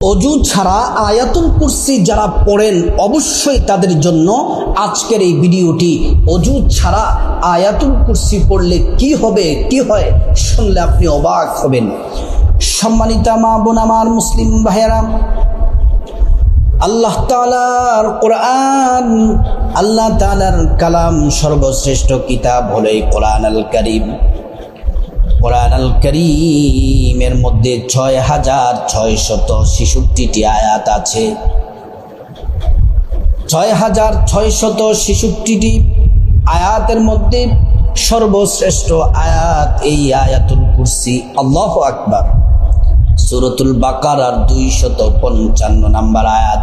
অজু ছাড়া আয়াতুল কুরসি যারা পড়েন অবশ্যই তাদের জন্য আজকের এই ভিডিওটি। অজু ছাড়া আয়াতুল কুরসি পড়লে কি হবে, কি হয়, শুনলে আপনি অবাক হবেন। সম্মানিতা মা বোন আমার মুসলিম ভাইয়েরা, আল্লাহ তালার কোরআন, আল্লাহ তালার কালাম সর্বশ্রেষ্ঠ কিতাব হলো এই কোরআন আল করিম। কোরআন আল করিমের মধ্যে ছয় হাজার ছয় শত ছেষট্টিটি আয়াত আছে। ছয় হাজার ছয় শত ছেষট্টিটি আয়াতের মধ্যে সর্বশ্রেষ্ঠ আয়াত এই আয়াতুল কুরসি, আল্লাহ আকবার। সুরতুল বাকার আর দুই শত পঞ্চান্ন নাম্বার আয়াত।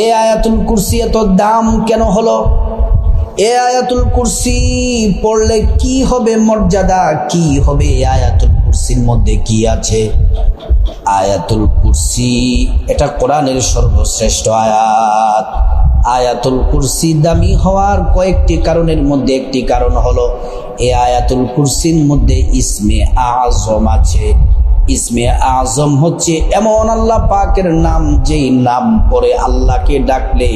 এ আয়াতুল কুরসি এত দাম কেন হলো? এ আয়াতুল কুরসি পড়লে কি হবে মর্যাদা? কি হবে এ আয়াতুল কুরসির মধ্যে কি আছে? আয়াতুল কুরসি, এটা কোরআনের সর্বশ্রেষ্ঠ আয়াত। আয়াতুল কুরসি দামি হওয়ার কয়েকটি কারণের মধ্যে একটি কারণ হলো, এ আয়াতুল কুরসির মধ্যে ইসমে আজম আছে। ইসমে আজম হচ্ছে এমন আল্লাহ পাকের নাম, যেই নাম পরে আল্লাহকে ডাকলে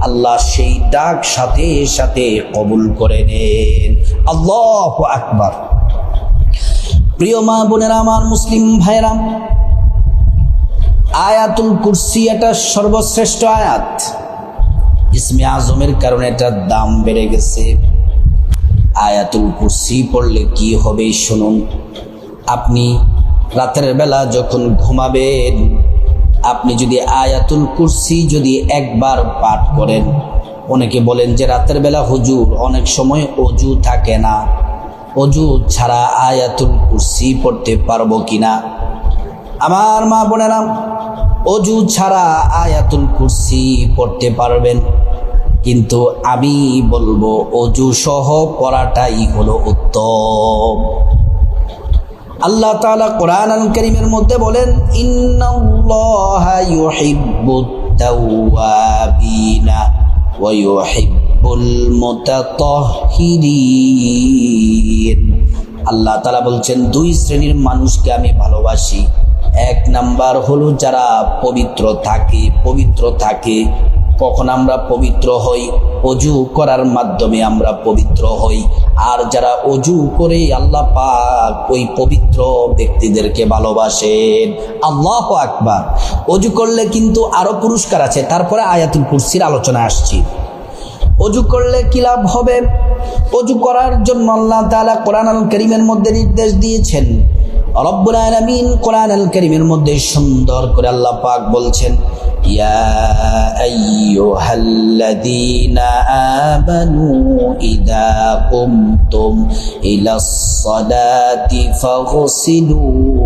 আল্লাহ সেই ডাক সাথে সাথে কবুল করে নেন। আল্লাহ আকবার। প্রিয় মা বোনেরা, আমার মুসলিম ভাইরাম আয়াতুল কুরসি এটা সর্বশ্রেষ্ঠ আয়াত। ইসমে আজমের কারণে এটার দাম বেড়ে গেছে। আয়াতুল কুরসি পড়লে কি হবে শুনুন। আপনি রাতের বেলা যখন ঘুমাবেন, আপনি যদি আয়াতুল কুরসি যদি একবার পাঠ করেন, অনেকে বলেন যে রাতের বেলা হুজুর, অনেক সময় অজু থাকে না। অজু ছাড়া আয়াতুল কুরসি পড়তে পারব কিনা? আমার মা বোনেরা, অজু ছাড়া আয়াতুল কুরসি পড়তে পারবেন, কিন্তু আমি বলব অজু সহ পড়াটাই হলো উত্তম। আল্লাহ তাআলা কোরআন আল করিমের মধ্যে বলেন আল্লাহ তালা বলছেন, দুই শ্রেণির মানুষকে আমি ভালোবাসি। এক নাম্বার হলো যারা পবিত্র থাকে পবিত্র থাকে। কখন আমরা পবিত্র হই, অজু করার মাধ্যমে আমরা পবিত্র হই। আর যারা অজু করে আল্লাহ পাক ওই পবিত্র ব্যক্তিদেরকে ভালোবাসেন। আল্লাহ আকবার। অজু করলে কিন্তু আরও পুরস্কার আছে। তারপরে আয়াতুল কুরসির আলোচনা আসছি। অজু করলে কি লাভ হবে? অজু করার জন্য আল্লাহ তালা কোরআন আল করিমের মধ্যে নির্দেশ দিয়েছেন। রব্বুল আলামিন কোরআন আল করিমের মধ্যে সুন্দর করে আল্লাহ পাক বলছেন, ইয়া আইয়ুহাল্লাযীনা আমানু ইযা কুমতুম ইলাস সালাতি ফাগসিলু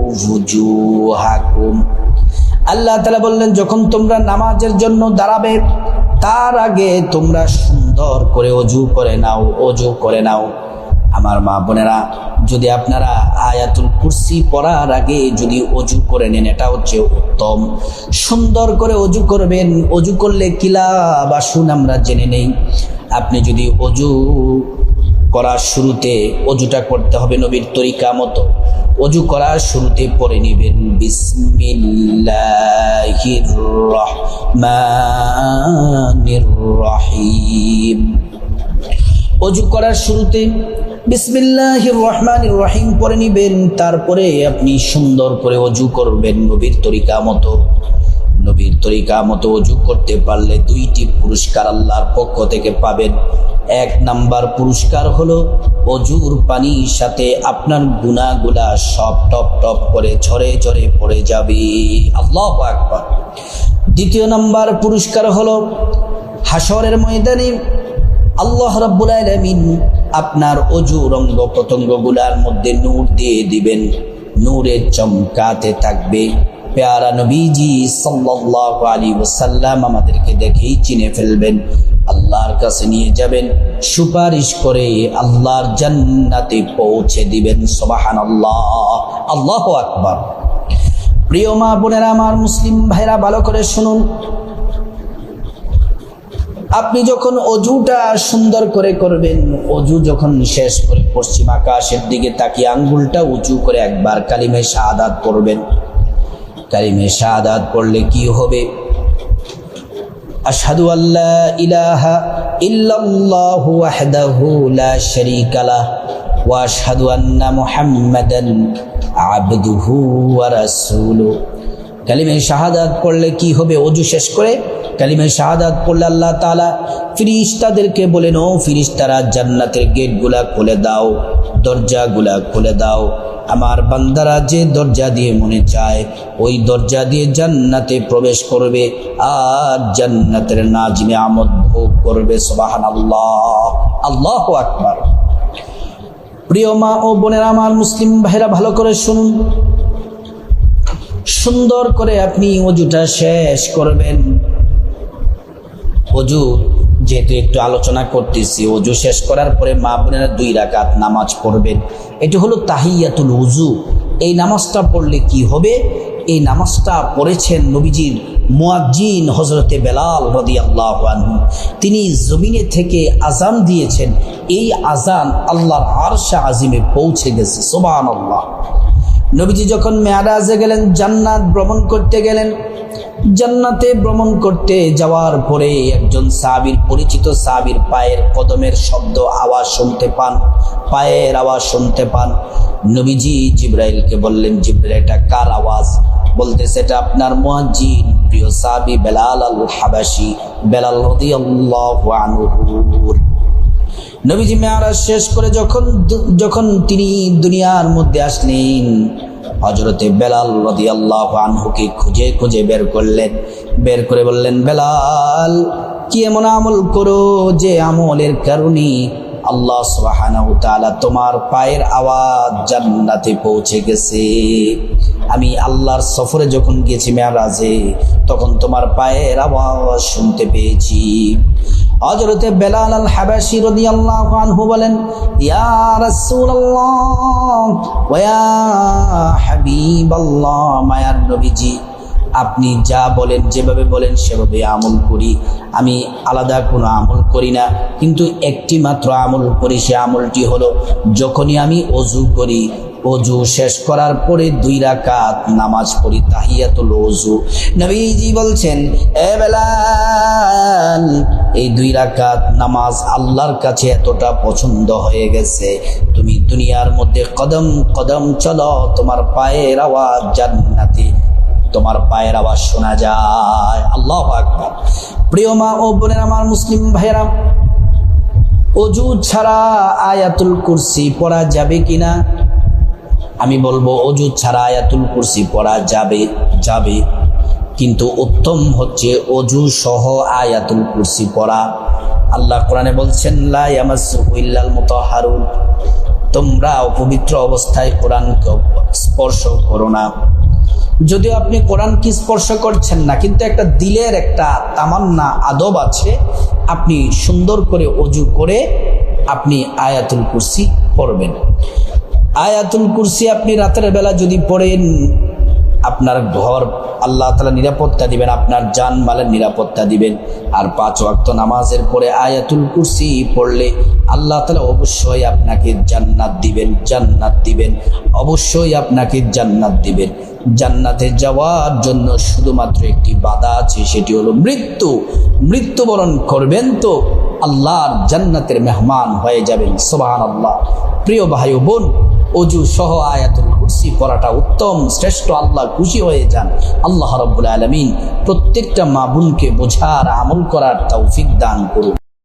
ওয়ুজুহাকুম আল্লাহ তাআলা বললেন, যখন তোমরা নামাজের জন্য দাঁড়াবে, তার আগে তোমরা সুন্দর করে অজু করে নাও, অজু করে নাও। আমার মা বোনেরা, যদি আপনারা আয়াতুল কুরসি পড়ার আগে যদি অজু করে নেন, এটা হচ্ছে উত্তম। সুন্দর করে অজু করবেন, অজু করলে কিলা বা শুন আমরা জেনে নেই। আপনি যদি অজু করার শুরুতে অজুটা করতে হবে নবীর তরিকা মতো, অজু করার শুরুতে পড়ে নেবেন, বিসমিল্লাহির রহিম। অজু করার শুরুতে বিসমিল্লাহির রহমানির রহিম পরে নিবেন, তারপরে আপনি সুন্দর করে অজু করবেন। নবীর তরিকা মতো, নবীর তরিকা মতো অজু করতে পারলে দুইটি পুরস্কার আল্লাহর পক্ষ থেকে পাবেন। এক নাম্বার পুরস্কার হলো অজুর পানির সাথে আপনার গুণাগুলা সব টপ টপ করে ঝরে ঝরে পড়ে যাবে। আল্লাহ আকবার। দ্বিতীয় নাম্বার পুরস্কার হলো হাসরের ময়দানে আল্লাহ রাব্বুল আলামিন আপনার অজু রঙ্গ প্রত্যঙ্গগুলার মধ্যে নূর দিয়ে দিবেন। নূরে চমকাতে থাকবে। পেয়ারা নবীজি সাল্লাল্লাহু আলাইহি ওয়াসাল্লাম আমাদেরকে দেখেই চিনে ফেলবেন। আল্লাহর কাছে নিয়ে যাবেন। সুপারিশ করে আল্লাহর জান্নাতে পৌঁছে দিবেন। সুবহানাল্লাহ। আল্লাহু আকবার। প্রিয় মা বোনেরা, আমার মুসলিম ভাইরা, ভালো করে শুনুন। আপনি যখন অজুটা সুন্দর করে করবেন, অজু যখন শেষ করে পশ্চিম আকাশের দিকে তাকিয়ে আঙ্গুলটা উঁচু করে একবার কালিমে শাহাদাত করবেন কালিমে শাহাদাত পড়লে কি হবে? আসাদু আল্লা ইলাহা ইল্লাল্লাহু ওয়াহদাহু লা শারীকা লাহ ওয়া আশহাদু আন্না মুহাম্মাদান আবদুহু ওয়া কালিমে শাহাদাত পড়লে কি হবে? অজু শেষ করে কালিমে শাহাদাত পড়লে আল্লাহ তাআলা ফিরিস্তাদেরকে বলেন ও ফিরিস্তারা জান্নাতের গেটগুলা খুলে দাও, দরজাগুলা খুলে দাও। আমার বান্দারা যে দরজা দিয়ে মনে চায়, ওই দরজা দিয়ে জান্নাতে প্রবেশ করবে আর জান্নাতের নাজমে আমদ ভোগ করবে। সোবাহান আল্লাহ আল্লাহ আকবার। প্রিয় মা ও বোনেরা, আমার মুসলিম ভাইরা ভালো করে শুনুন। সুন্দর করে আপনি অজুটা শেষ করবেন। অজু, যেহেতু একটু আলোচনা করতেছি, অজু শেষ করার পরে মা বোনেরা দুই রাকাত নামাজ পড়বেন। এটি হলো তাহিয়াতুল উজু এই নামাজটা পড়লে কি হবে? এই নামাজটা পড়েছেন নবীজির মুয়াজ্জিন হজরতে বেলাল রদি তিনি জমিনে থেকে আজান দিয়েছেন। এই আজান আল্লাহর আরশা আজিমে পৌঁছে গেছে সোবান আল্লাহ নবীজি যখন মেয়ারাজে গেলেন, জান্নাত ভ্রমণ করতে গেলেন, জান্নাতে ভ্রমণ করতে যাওয়ার পরে একজন সাবির পরিচিত সাবির পায়ের কদমের শব্দ, আওয়াজ শুনতে পান, পায়ের আওয়াজ শুনতে পান। নবীজি জিব্রাইলকে বললেন, জিব্রাইল, এটা কার আওয়াজ? বলতেছে এটা আপনার মুয়াজ্জিন, প্রিয় সাবি বেলাল আল হাবাসি বেলাল রাদিয়াল্লাহু আনহুর নবীজি মেয়ারাজ শেষ করে যখন যখন তিনি দুনিয়ার মধ্যে আসলেন হজরতে বেলাল রদি আল্লাহ আনহুকে খুঁজে খুঁজে বের করলেন। বের করে বললেন, বেলাল, কি এমন আমল করো যে আমলের কারণে আল্লাহ সুবহানাহু তাআলা তোমার পায়ের আওয়াজ জান্নাতে পৌঁছে গেছে। আমি আল্লাহর সফরে যখন গেছি মেয়ারাজে, তখন তোমার পায়ের আওয়াজ শুনতে পেয়েছি। হযরতে বেলাল আল হাবাসি রাদিয়াল্লাহু আনহু বলেন, ইয়া রাসূলুল্লাহ, ওয়া হাবিবাল্লাহ, মায়ার নবীজি, আপনি যা বলেন, যেভাবে বলেন, সেভাবে আমল করি। আমি আলাদা কোনো আমল করি না, কিন্তু একটি মাত্র আমল করি, সে আমলটি হলো, যখনই আমি অজু করি অজু শেষ করার পরে দুই রাকাত নামাজ পড়ি, তাহিয়াতুল অজু নবীজি বলছেন, এ বেলাল, এই দুই রাকাত নামাজ আল্লাহর কাছে এতটা পছন্দ হয়ে গেছে। তুমি দুনিয়ার মধ্যে কদম কদম চলো, তোমার পায়ের আওয়াজ জান্নাতে, তোমার পায়ের আওয়াজ শোনা যায়। আল্লাহ আকবার। প্রিয় মা ও বোনের আমার মুসলিম ভাইয়েরা অজু ছাড়া আয়াতুল কুরসি পড়া যাবে কিনা? আমি বলব অজু ছাড়া আয়াতুল কুরসি পড়া যাবে যাবে। কিন্তু উত্তম হচ্ছে অজু সহ আয়াতুল কুরসি পড়া। আল্লাহ কোরআনে বলছেন তোমরা অপবিত্র অবস্থায় কোরআনকে স্পর্শ করো না। যদিও আপনি কোরআন কি স্পর্শ করছেন না, কিন্তু একটা দিলের একটা তামান্না আদব আছে। আপনি সুন্দর করে অজু করে আপনি আয়াতুল কুরসি পড়বেন। আয়াতুল কুরসি আপনি রাতের বেলা যদি পড়েন, আপনার ঘর আল্লাহ তালা নিরাপত্তা দিবেন, আপনার জান মালের নিরাপত্তা দিবেন। আর পাঁচ ওয়াক্ত নামাজের পরে আয়াতুল কুরসি পড়লে আল্লাহ তালা অবশ্যই আপনাকে জান্নাত দিবেন জান্নাত দিবেন। অবশ্যই আপনাকে জান্নাত দিবেন। জান্নাতে যাওয়ার জন্য শুধুমাত্র একটি বাধা আছে, সেটি হলো মৃত্যু। মৃত্যুবরণ করবেন তো আল্লাহর জান্নাতের মেহমান হয়ে যাবেন সোবাহান আল্লাহ প্রিয় ভাই বোন অজু সহ আয়াতুল কুরসি পড়াটা উত্তম, শ্রেষ্ঠ আল্লাহ খুশি হয়ে যান। আল্লাহ রব্বুল আলমিন প্রত্যেকটা মা বোনকে বোঝার, আমল করার তৌফিক দান করুন।